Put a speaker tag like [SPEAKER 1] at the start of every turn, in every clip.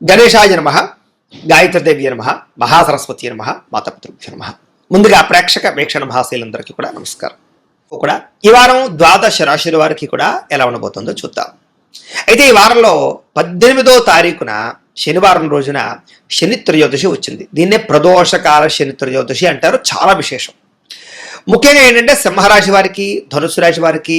[SPEAKER 1] గణేశాయ నమ గాయత్రదేవి నమ మహాసరస్వతి నమ మాతపితృభ్య నమ. ముందుగా ప్రేక్షక వీక్షణ మహాశీలందరికీ కూడా నమస్కారం. కూడా ఈ వారం ద్వాదశ రాశుల వారికి కూడా ఎలా ఉండబోతుందో చూద్దాం. అయితే ఈ వారంలో పద్దెనిమిదో తారీఖున శనివారం రోజున శని త్రయోదశి వచ్చింది. దీన్నే ప్రదోషకాల శని త్రయోదశి అంటారు. చాలా విశేషం. ముఖ్యంగా ఏంటంటే సింహరాశి వారికి ధనుసు రాశి వారికి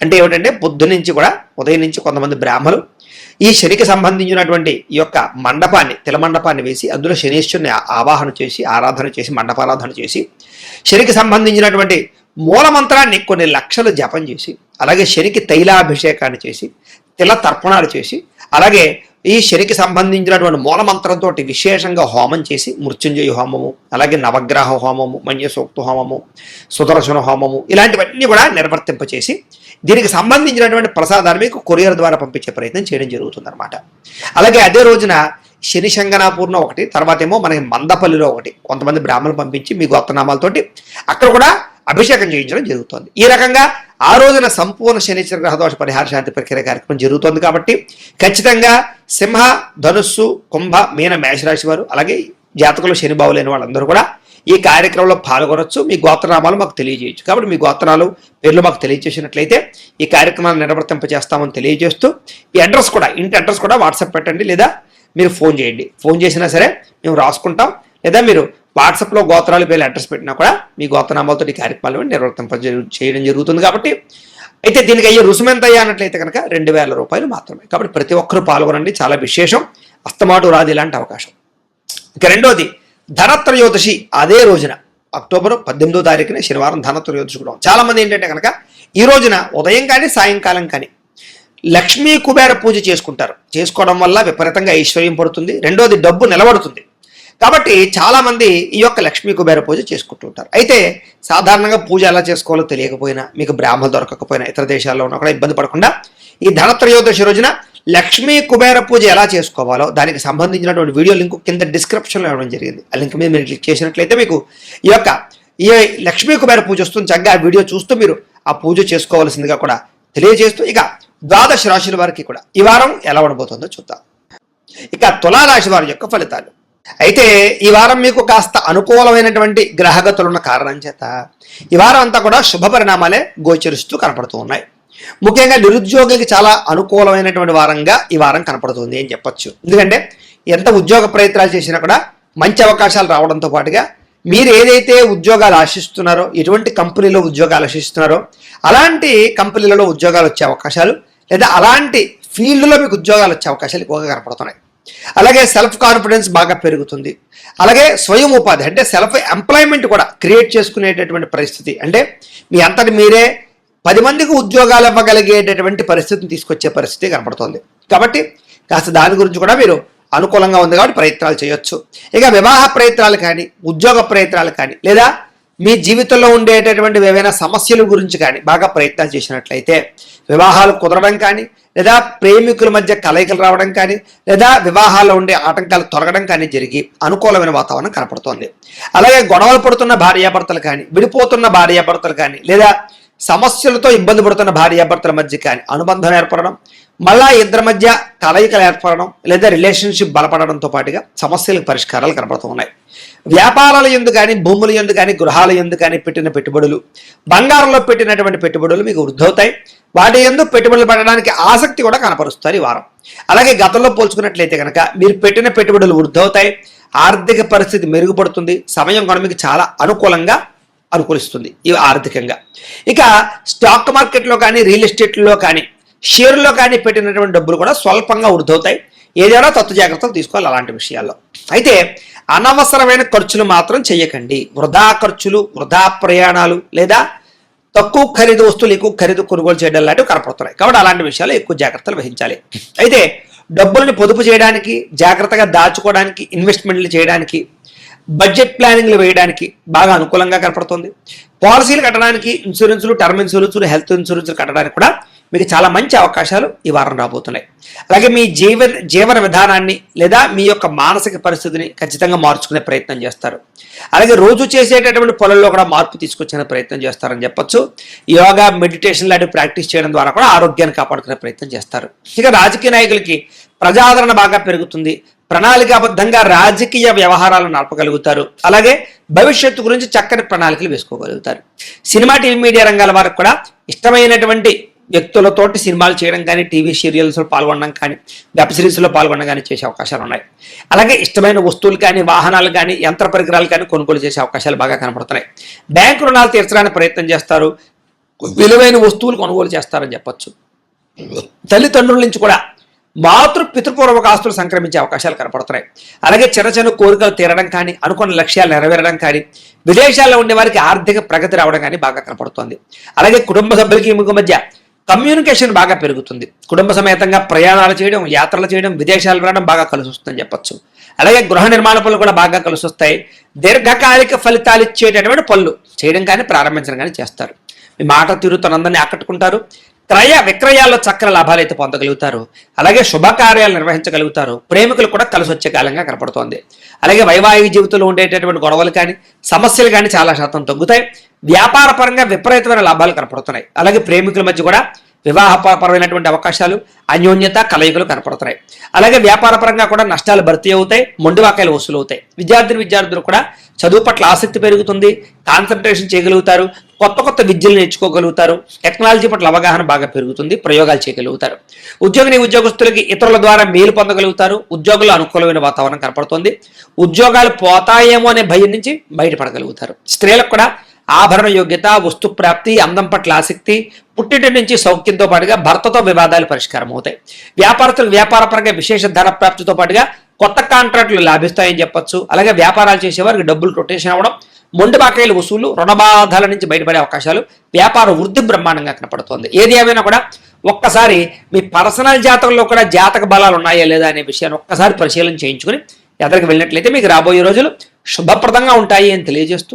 [SPEAKER 1] అంటే ఏమిటంటే పొద్దు నుంచి కూడా ఉదయం నుంచి కొంతమంది బ్రాహ్మలు ఈ శనికి సంబంధించినటువంటి ఈ యొక్క మండపాన్ని తిల మండపాన్ని వేసి అందులో శనీశ్వరుని ఆవాహన చేసి ఆరాధన చేసి మండపారాధన చేసి శనికి సంబంధించినటువంటి మూలమంత్రాన్ని కొన్ని లక్షలు జపం చేసి అలాగే శనికి తైలాభిషేకాన్ని చేసి తిల తర్పణాలు చేసి అలాగే ఈ శనికి సంబంధించినటువంటి మూలమంత్రంతో విశేషంగా హోమం చేసి మృత్యుంజయ హోమము అలాగే నవగ్రహ హోమము మన్యసూక్త హోమము సుదర్శన హోమము ఇలాంటివన్నీ కూడా నిర్వర్తింపచేసి దీనికి సంబంధించినటువంటి ప్రసాదాన్ని మీకు కొరియర్ ద్వారా పంపించే ప్రయత్నం చేయడం జరుగుతుందన్నమాట. అలాగే అదే రోజున శని శంగనాపూర్ణ ఒకటి తర్వాత ఏమో మనకి మందపల్లిలో ఒకటి కొంతమంది బ్రాహ్మణులు పంపించి మీ గోత్రనామాలతోటి అక్కడ కూడా అభిషేకం చేయించడం జరుగుతుంది. ఈ రకంగా ఆ రోజున సంపూర్ణ శనిచర గ్రహదోష పరిహార శాంతి ప్రక్రియ కార్యక్రమం జరుగుతోంది కాబట్టి ఖచ్చితంగా సింహ ధనుస్సు కుంభ మీన మేషరాశి వారు అలాగే జాతకులు శని బావులైన వాళ్ళందరూ కూడా ఈ కార్యక్రమంలో పాల్గొనవచ్చు మీ గోత్రనామాలు మాకు తెలియజేయచ్చు. కాబట్టి మీ గోత్రాలు పేర్లు మాకు తెలియజేసినట్లయితే ఈ కార్యక్రమాన్ని నిర్వర్తింపజేస్తామని తెలియజేస్తూ ఈ అడ్రస్ కూడా ఇంటి అడ్రస్ కూడా వాట్సాప్ పెట్టండి లేదా మీరు ఫోన్ చేయండి. ఫోన్ చేసినా సరే మేము రాసుకుంటాం లేదా మీరు వాట్సాప్లో గోత్రాలు పేర్లు అడ్రస్ పెట్టినా కూడా మీ గోత్రనామాలతో ఈ కార్యక్రమాలు నిర్వర్తింప చేయడం జరుగుతుంది కాబట్టి అయితే దీనికి అయ్యే రుసుము ఎంత అన్నట్లయితే కనుక రెండు వేల రూపాయలు మాత్రమే. కాబట్టి ప్రతి ఒక్కరూ పాల్గొనండి. చాలా విశేషం. అస్తమాటు రాదు ఇలాంటి అవకాశం. ఇక రెండోది ధనత్రయోదశి అదే రోజున అక్టోబర్ పద్దెనిమిదో తారీఖున శనివారం ధనత్రయోదశి కూడా చాలామంది చాలా మంది ఏంటంటే కనుక ఈ రోజున ఉదయం కానీ సాయంకాలం కానీ లక్ష్మీ కుబేర పూజ చేసుకుంటారు. చేసుకోవడం వల్ల విపరీతంగా ఐశ్వర్యం పడుతుంది. రెండోది డబ్బు నిలబడుతుంది. కాబట్టి చాలామంది ఈ యొక్క లక్ష్మీ కుబేర పూజ చేసుకుంటుంటారు. అయితే సాధారణంగా పూజ ఎలా చేసుకోవాలో తెలియకపోయినా మీకు బ్రాహ్మణ దొరకకపోయినా ఇతర దేశాల్లో ఉన్నా కూడా ఇబ్బంది పడకుండా ఈ ధనత్రయోదశి రోజున లక్ష్మీ కుబేర పూజ ఎలా చేసుకోవాలో దానికి సంబంధించినటువంటి వీడియో లింక్ కింద డిస్క్రిప్షన్లో ఇవ్వడం జరిగింది. ఆ లింక్ మీద మీరు క్లిక్ చేసినట్లయితే మీకు ఈ యొక్క ఈ లక్ష్మీ కుబేర పూజ వస్తుంది. చక్కగా ఆ వీడియో చూస్తూ మీరు ఆ పూజ చేసుకోవాల్సిందిగా కూడా తెలియజేస్తూ ఇక ద్వాదశ రాశుల వారికి కూడా ఈ వారం ఎలా ఉండబోతుందో చూద్దాం. ఇక తులారాశి వారి యొక్క ఫలితాలు. అయితే ఈ వారం మీకు కాస్త అనుకూలమైనటువంటి గ్రహగతులున్న కారణం చేత ఈ వారం అంతా కూడా శుభ పరిణామాలే గోచరిస్తూ కనపడుతూ ఉన్నాయి. ముఖ్యంగా నిరుద్యోగికి చాలా అనుకూలమైనటువంటి వారంగా ఈ వారం కనపడుతుంది అని చెప్పొచ్చు. ఎందుకంటే ఎంత ఉద్యోగ ప్రయత్నాలు చేసినా కూడా మంచి అవకాశాలు రావడంతో పాటుగా మీరు ఏదైతే ఉద్యోగాలు ఆశిస్తున్నారో ఎటువంటి కంపెనీలో ఉద్యోగాలు ఆశిస్తున్నారో అలాంటి కంపెనీలలో ఉద్యోగాలు వచ్చే అవకాశాలు లేదా అలాంటి ఫీల్డ్లో మీకు ఉద్యోగాలు వచ్చే అవకాశాలు ఎక్కువగా కనపడుతున్నాయి. అలాగే సెల్ఫ్ కాన్ఫిడెన్స్ బాగా పెరుగుతుంది. అలాగే స్వయం ఉపాధి అంటే సెల్ఫ్ ఎంప్లాయ్మెంట్ కూడా క్రియేట్ చేసుకునేటటువంటి పరిస్థితి. అంటే మీ అంతటి మీరే పది మందికి ఉద్యోగాలు ఇవ్వగలిగేటటువంటి పరిస్థితిని తీసుకొచ్చే పరిస్థితి కనపడుతుంది. కాబట్టి కాస్త దాని గురించి కూడా మీరు అనుకూలంగా ఉంది కాబట్టి ప్రయత్నాలు చేయొచ్చు. ఇక వివాహ ప్రయత్నాలు కానీ ఉద్యోగ ప్రయత్నాలు కానీ లేదా మీ జీవితంలో ఉండేటటువంటి ఏవైనా సమస్యల గురించి కానీ బాగా ప్రయత్నాలు చేసినట్లయితే వివాహాలు కుదరడం కానీ లేదా ప్రేమికుల మధ్య కలయికలు రావడం కానీ లేదా వివాహాల్లో ఉండే ఆటంకాలు తొలగడం కానీ జరిగి అనుకూలమైన వాతావరణం కనపడుతోంది. అలాగే గొడవలు పడుతున్న భార్యాభర్తలు కానీ విడిపోతున్న భార్యాభర్తలు కానీ లేదా సమస్యలతో ఇబ్బంది పడుతున్న భార్యాభర్తల మధ్య కానీ అనుబంధం ఏర్పడడం మళ్ళా ఇద్దరి మధ్య కలయికలు ఏర్పడడం లేదా రిలేషన్షిప్ బలపడడంతో పాటుగా సమస్యలకు పరిష్కారాలు కనబడుతున్నాయి వ్యాపారాల ఎందు కానీ భూముల ఎందు కానీ గృహాల ఎందు కానీ పెట్టిన పెట్టుబడులు బంగారంలో పెట్టినటువంటి పెట్టుబడులు మీకు వృద్ధవుతాయి. వాటి ఎందు పెట్టుబడులు పెట్టడానికి ఆసక్తి కూడా కనపరుస్తారు ఈ వారం. అలాగే గతంలో పోల్చుకున్నట్లయితే కనుక మీరు పెట్టిన పెట్టుబడులు వృద్ధవుతాయి. ఆర్థిక పరిస్థితి మెరుగుపడుతుంది. సమయం కూడా మీకు చాలా అనుకూలంగా అనుకూలిస్తుంది. ఇవి ఆర్థికంగా. ఇక స్టాక్ మార్కెట్లో కానీ రియల్ ఎస్టేట్లో కానీ షేర్లో కానీ పెట్టినటువంటి డబ్బులు కూడా స్వల్పంగా వృద్ధవుతాయి. ఏదైనా తత్వ జాగ్రత్తలు తీసుకోవాలి అలాంటి విషయాల్లో. అయితే అనవసరమైన ఖర్చులు మాత్రం చేయకండి వృధా ఖర్చులు వృధా ప్రయాణాలు లేదా తక్కువ ఖరీదు వస్తువులు ఎక్కువ ఖరీదు కొనుగోలు చేయడం లాంటివి కనపడుతున్నాయి. కాబట్టి అలాంటి విషయాలు ఎక్కువ జాగ్రత్తలు వహించాలి. అయితే డబ్బుల్ని పొదుపు చేయడానికి జాగ్రత్తగా దాచుకోవడానికి ఇన్వెస్ట్మెంట్లు చేయడానికి బడ్జెట్ ప్లానింగ్లు వేయడానికి బాగా అనుకూలంగా కనపడుతుంది. పాలసీలు కట్టడానికి ఇన్సూరెన్సులు టర్మ్ ఇన్సూరెన్సులు హెల్త్ ఇన్సూరెన్సులు కట్టడానికి కూడా మీకు చాలా మంచి అవకాశాలు ఈ వారం రాబోతున్నాయి. అలాగే మీ జీవ జీవన విధానాన్ని లేదా మీ యొక్క మానసిక పరిస్థితిని ఖచ్చితంగా మార్చుకునే ప్రయత్నం చేస్తారు. అలాగే రోజు చేసేటటువంటి పొలంలో కూడా మార్పు తీసుకొచ్చే ప్రయత్నం చేస్తారని చెప్పొచ్చు. యోగా మెడిటేషన్ లాంటివి ప్రాక్టీస్ చేయడం ద్వారా కూడా ఆరోగ్యాన్ని కాపాడుకునే ప్రయత్నం చేస్తారు. ఇక రాజకీయ నాయకులకి ప్రజాదరణ బాగా పెరుగుతుంది. ప్రణాళికాబద్ధంగా రాజకీయ వ్యవహారాలు నడపగలుగుతారు. అలాగే భవిష్యత్తు గురించి చక్కని ప్రణాళికలు వేసుకోగలుగుతారు. సినిమా టీవీ మీడియా రంగాల వారికి కూడా ఇష్టమైనటువంటి వ్యక్తులతోటి సినిమాలు చేయడం కానీ టీవీ సీరియల్స్లో పాల్గొనడం కానీ వెబ్ సిరీస్లో పాల్గొనడం కానీ చేసే అవకాశాలు ఉన్నాయి. అలాగే ఇష్టమైన వస్తువులు కానీ వాహనాలు కానీ యంత్ర పరికరాలు కానీ కొనుగోలు చేసే అవకాశాలు బాగా కనపడుతున్నాయి. బ్యాంకు రుణాలు తీర్చడానికి ప్రయత్నం చేస్తారు. విలువైన వస్తువులు కొనుగోలు చేస్తారని చెప్పచ్చు. తల్లిదండ్రుల నుంచి కూడా మాతృ పితృపూర్వక ఆస్తులు సంక్రమించే అవకాశాలు కనపడుతున్నాయి. అలాగే చిన్న చిన్న కోరికలు తీరడం కానీ అనుకున్న లక్ష్యాలు నెరవేరడం కానీ విదేశాల్లో ఉండే వారికి ఆర్థిక ప్రగతి రావడం కానీ బాగా కనపడుతోంది. అలాగే కుటుంబ సభ్యులకి మీకు మధ్య కమ్యూనికేషన్ బాగా పెరుగుతుంది. కుటుంబ సమేతంగా ప్రయాణాలు చేయడం యాత్రలు చేయడం విదేశాలు వెళ్ళడం బాగా కలిసి వస్తుందని చెప్పచ్చు. అలాగే గృహ నిర్మాణ పనులు కూడా బాగా కలిసి వస్తాయి దీర్ఘకాలిక ఫలితాలు ఇచ్చేటటువంటి పనులు చేయడం కానీ ప్రారంభించడం కానీ చేస్తారు. మీ మాట తీరు అందరినీ ఆకట్టుకుంటారు. క్రయ విక్రయాల్లో చక్ర లాభాలు అయితే పొందగలుగుతారు. అలాగే శుభకార్యాలు నిర్వహించగలుగుతారు. ప్రేమికులు కూడా కలిసి వచ్చే కాలంగా కనపడుతోంది. అలాగే వైవాహిక జీవితంలో ఉండేటటువంటి గొడవలు కానీ సమస్యలు కానీ చాలా శాతం తగ్గుతాయి. వ్యాపారపరంగా విపరీతమైన లాభాలు కనపడుతున్నాయి. అలాగే ప్రేమికుల మధ్య కూడా వివాహపరమైనటువంటి అవకాశాలు అన్యోన్యత కలయికలు కనపడుతున్నాయి. అలాగే వ్యాపార పరంగా కూడా నష్టాలు భర్తీ అవుతాయి మొండివాకాయలు వసూలు అవుతాయి. విద్యార్థి విద్యార్థులు కూడా చదువు పట్ల ఆసక్తి పెరుగుతుంది కాన్సన్ట్రేషన్ చేయగలుగుతారు కొత్త కొత్త విద్యలు నేర్చుకోగలుగుతారు టెక్నాలజీ పట్ల అవగాహన బాగా పెరుగుతుంది ప్రయోగాలు చేయగలుగుతారు. ఉద్యోగిని ఉద్యోగస్తులకి ఇతరుల ద్వారా మేలు పొందగలుగుతారు ఉద్యోగులు అనుకూలమైన వాతావరణం కనపడుతుంది. ఉద్యోగాలు పోతాయేమో అనే భయం నుంచి బయటపడగలుగుతారు. స్త్రీలకు కూడా ఆభరణ యోగ్యత వస్తు ప్రాప్తి అందం పట్ల ఆసక్తి పుట్టింటి నుంచి సౌఖ్యంతో పాటుగా భర్తతో వివాదాలు పరిష్కారం అవుతాయి వ్యాపారస్తులు వ్యాపారపరంగా విశేష ధన ప్రాప్తితో పాటుగా కొత్త కాంట్రాక్టులు లాభిస్తాయని చెప్పొచ్చు. అలాగే వ్యాపారాలు చేసేవారికి డబ్బులు రొటేషన్ అవ్వడం మొండి బాకాయిల వసూలు రుణబాధల నుంచి బయటపడే అవకాశాలు వ్యాపార వృద్ధి బ్రహ్మాండంగా కనపడుతోంది. ఏది ఏమైనా కూడా ఒక్కసారి మీ పర్సనల్ జాతకంలో కూడా జాతక బలాలు ఉన్నాయా లేదా అనే విషయాన్ని ఒక్కసారి పరిశీలన చేయించుకుని ఎదరికి వెళ్ళినట్లయితే మీకు రాబోయే రోజులు శుభప్రదంగా ఉంటాయి అని తెలియజేస్తూ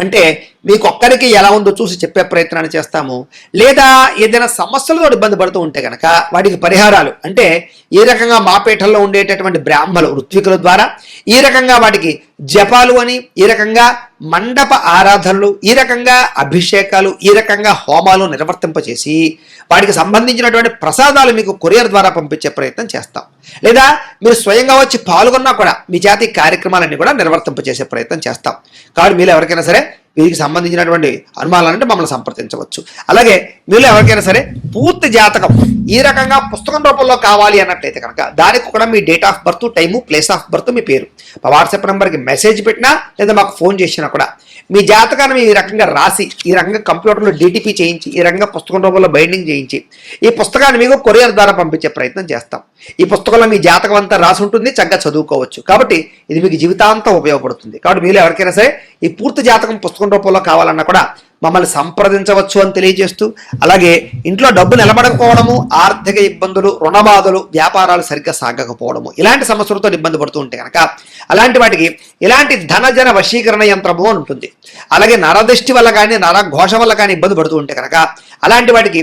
[SPEAKER 1] అంటే మీకు ఒక్కరికి ఎలా ఉందో చూసి చెప్పే ప్రయత్నాన్ని చేస్తాము. లేదా ఏదైనా సమస్యలతో ఇబ్బంది పడుతూ ఉంటే కనుక వాటికి పరిహారాలు. అంటే ఈ రకంగా మాపేటల్లో ఉండేటటువంటి బ్రాహ్మలు ఋత్వికుల ద్వారా ఈ రకంగా వాటికి జపాలు అని ఈ రకంగా మండప ఆరాధనలు ఈ రకంగా అభిషేకాలు ఈ రకంగా హోమాలు నిర్వర్తింపచేసి వాటికి సంబంధించినటువంటి ప్రసాదాలు మీకు కొరియర్ ద్వారా పంపించే ప్రయత్నం చేస్తాం. లేదా మీరు స్వయంగా వచ్చి పాల్గొన్నా కూడా మీ జాతి కార్యక్రమాలన్నీ కూడా నిర్వర్తింపచేసే ప్రయత్నం చేస్తాం. కాబట్టి మీరు ఎవరికైనా సరే వీరికి సంబంధించినటువంటి అనుమానాలంటే మమ్మల్ని సంప్రదించవచ్చు. అలాగే మీరు ఎవరికైనా సరే పూర్తి జాతకం ఈ రకంగా పుస్తకం రూపంలో కావాలి అన్నట్లయితే కనుక దానికి కూడా మీ date of birth time place of birth మీ పేరు. మా వాట్సాప్ నెంబర్కి మెసేజ్ పెట్టినా లేదా మాకు ఫోన్ చేసినా కూడా మీ జాతకాన్ని ఈ రకంగా రాసి ఈ రకంగా కంప్యూటర్లో డిటిపి చేయించి ఈ రకంగా పుస్తకం రూపంలో బైండింగ్ చేయించి ఈ పుస్తకాన్ని మీకు కొరియర్ ద్వారా పంపించే ప్రయత్నం చేస్తాం. ఈ పుస్తకంలో మీ జాతకం అంతా రాసి ఉంటుంది చక్కగా చదువుకోవచ్చు. కాబట్టి ఇది మీకు జీవితాంతం ఉపయోగపడుతుంది. కాబట్టి మీరు ఎవరికైనా సరే ఈ పూర్తి జాతకం పుస్తకం రూపంలో కావాలన్నా కూడా మమ్మల్ని సంప్రదించవచ్చు అని తెలియజేస్తూ అలాగే ఇంట్లో డబ్బు నిలబడకపోవడము ఆర్థిక ఇబ్బందులు రుణబాధలు వ్యాపారాలు సరిగ్గా సాగకపోవడము ఇలాంటి సమస్యలతో ఇబ్బంది పడుతూ ఉంటే కనుక అలాంటి వాటికి ఇలాంటి ధనజన వశీకరణ యంత్రము అని ఉంటుంది. అలాగే నరదృష్టి వల్ల కానీ నరఘోష వల్ల కానీ ఇబ్బంది పడుతూ ఉంటే కనుక అలాంటి వాటికి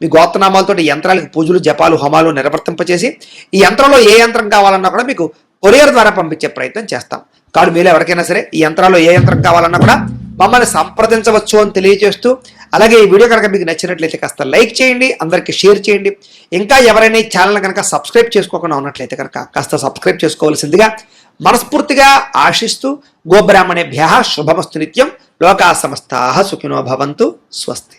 [SPEAKER 1] మీ గోత్రనామాలతో యంత్రాలకు పూజలు జపాలు హోమాలు నిర్వర్తింపచేసి ఈ యంత్రంలో ఏ యంత్రం కావాలన్నా కూడా మీకు కొరియర్ ద్వారా పంపించే ప్రయత్నం చేస్తాం. కాదు మీలో ఎవరికైనా సరే ఈ యంత్రాల్లో ఏ యంత్రం కావాలన్నా కూడా మమ్మల్ని సంప్రదించవచ్చు అని తెలియజేస్తూ అలాగే ఈ వీడియో కనుక మీకు నచ్చినట్లయితే కాస్త లైక్ చేయండి అందరికీ షేర్ చేయండి. ఇంకా ఎవరైనా ఈ ఛానల్ కనుక సబ్స్క్రైబ్ చేసుకోకుండా ఉన్నట్లయితే కనుక కాస్త సబ్స్క్రైబ్ చేసుకోవాల్సిందిగా మనస్ఫూర్తిగా ఆశిస్తూ గోబ్రాహ్మణేభ్య శుభమస్తు నిత్యం. లోకా సమస్తా సుఖినో భవంతు. స్వస్తి.